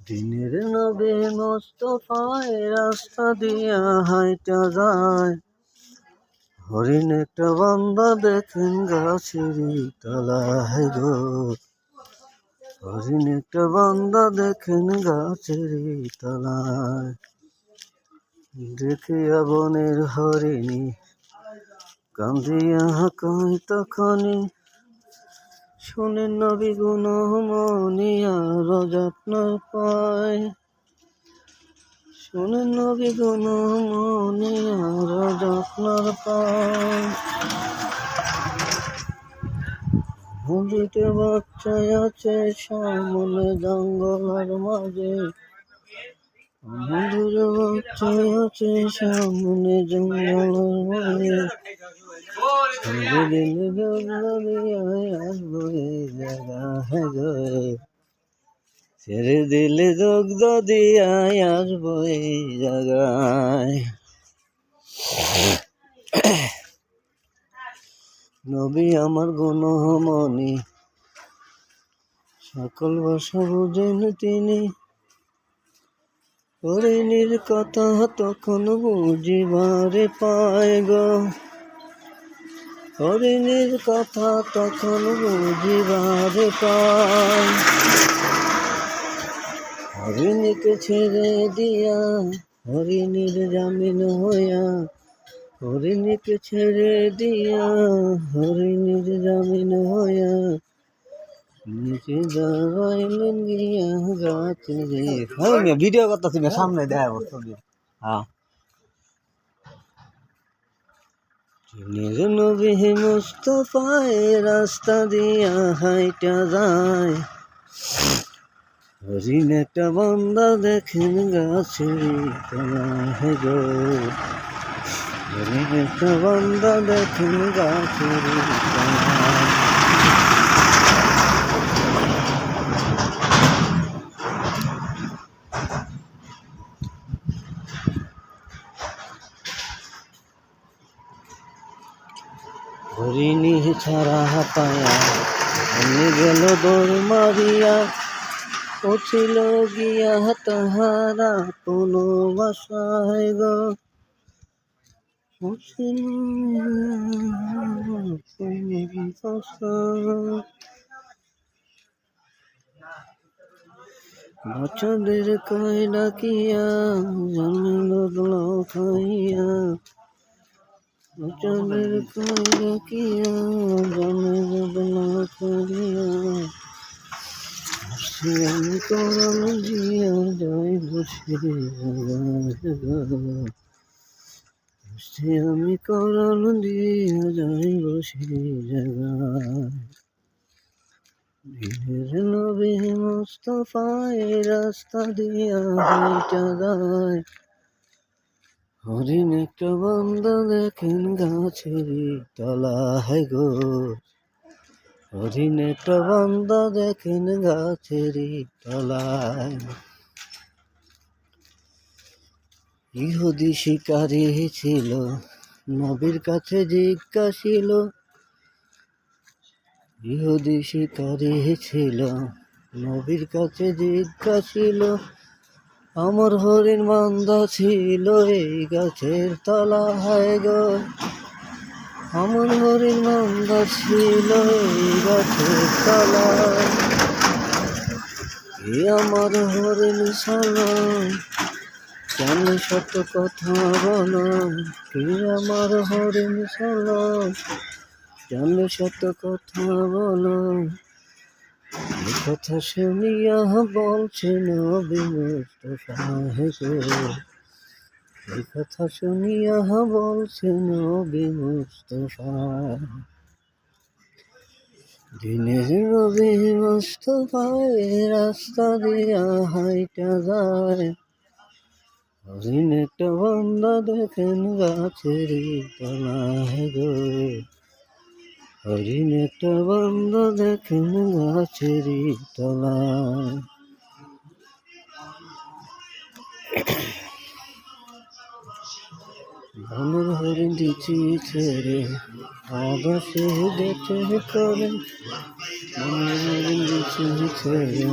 দিনের নবে মোস্তফায় রাস্তা দিয়া হাইটা যায়। হরিণ একটা বান্দা দেখেন গাছের তলায় গো। হরিণ একটা বান্দা দেখেন গাছের তলায়। দেখিয়া বনের হরিণী কান্দিয়া কই তখনই শোনেন নবী গুণ মনিয়া যত্ন পায়। শোনেন নবী গুণ মনিয়া যত্ন পায়। দুটো বাচ্চা আছে সামনে জঙ্গলের মাঝে। সামনে ছেড়ে দিলে দগ্ধ দিয়ায় আসব এই জায়গায় নবী আমার গুণমণি, সকল ভাষা বুঝেন তিনি। হরিণীর কথা তখন বুঝিবারে পায় গো। হরিণীর কথা তখন বুঝিবারে পায়। হরিণীকে ছেড়ে দিয়া হরিণীর জামিন হইয়া, হরিণীকে ছেড়ে দিয়া হরিণীর জামিন হইয়া নিচে দাঁড়াইলেন গিয়া গাছে রে হ্যাঁ ভিডিও করতেছি সামনে দেয় ছবি। হ্যাঁ। নবী মুস্তফায় রাস্তা দিয়া হাইটা যায়। হরিণ একটা বান্দা দেখেন গাছের তলায় গো। হরিণ একটা বান্দা দেখেন গাছের হরিণী ছাড়া পায়া আমি গেল দৌড় মারিয়া, ও ছিল গিয়া তাহারা কোনো বাসায় গো ও ছিল কোনো বাসায়। বাচ্চাদের কয় ডাকিয়া জানিল খাইয়া কয় জিয়া বসে সে আমি করাল দিয়া যাই বসে জায়গায় দিনের নবী মুস্তফায় রাস্তা দিয়া যায় হরিণ একটা বান্দা দেখেন গাছের তলা তলায় গো। হরিণ একটা বান্দা দেখেন গাছের তলায়। ইহুদি শিকারি ছিল, নবীর কাছে জিজ্ঞাসিল। ইহুদি শিকারি ছিল, নবীর কাছে জিজ্ঞাসিল। আমার হরিণ বান্দা ছিল এই গাছের তলা তলায় গো। আমার হরিণ বান্দা ছিল এই গাছের তলায় এ আমার হরিণ সালাম কেন সত্য কথা বলো? কে আমার হরিণ সালাম কেন সত্য কথা বলো? কথা শুনিয়া বলছে নবী মুস্তফা গো এই কথা শুনিয়া বলছে নবী মুস্তফা। দিনের নবী মুস্তফায় রাস্তা দিয়া হাইটা যায়। হরিণ একটা বান্দা দেখেন গাছের তলায় গো। হরিণ একটা বান্দা দেখেন গাছের তলায় বনের হরিণ দিচ্ছি ছেড়ে, আবাসে গেছে করে। বনের হরিণ দিচ্ছি ছেড়ে,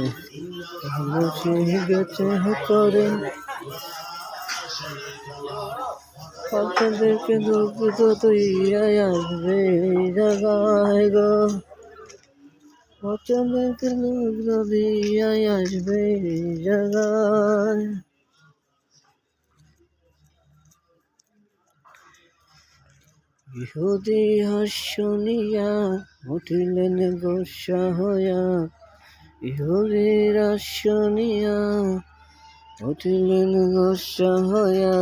আবাসে গেছে করে। আপনাদেরকে দুঃখ তো তুই আসবে এই গো। আপনাদেরকে লোক যদি আসবে এই ইহুদি উঠিলেন গোসা হইয়া ইহুদির হাসনিয়া উঠিলেন গোসা হইয়া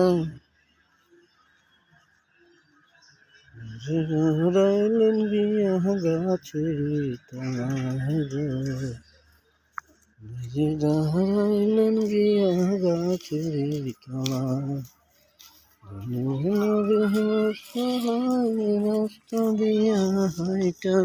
হারাইলেন গিয়া গাছের তলায় নিজে হারাইলেন গিয়া গাছের তলায় রাস্তা দিয়া হাইটা